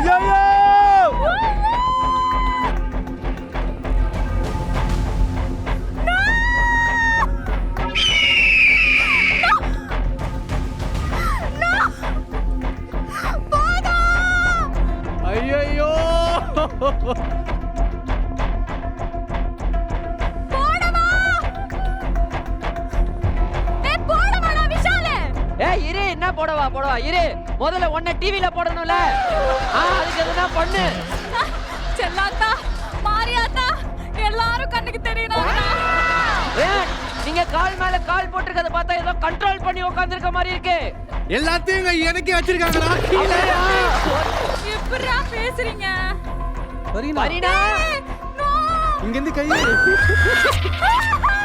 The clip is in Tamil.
早いよ早いよ போடவா போடவா. இரு முதல்ல உன்னை டிவில போடணும்ல. ஆ அதுக்கு எதுனா பண்ணு. செல்லாத்தா மாரியாத்தா எல்லாரும் கண்ணுக்கு ஏன் நீங்க கால் மேல கால் போட்டிருக்கத பார்த்தா ஏதோ கண்ட்ரோல் பண்ணி உட்கார்ந்திருக்க மாதிரி இருக்கு. எல்லாத்தையும் இங்க எனக்கே வச்சிருக்காங்கடா? எப்படிடா பேசுறீங்க? பரிணா நோ. இங்க இருந்து கை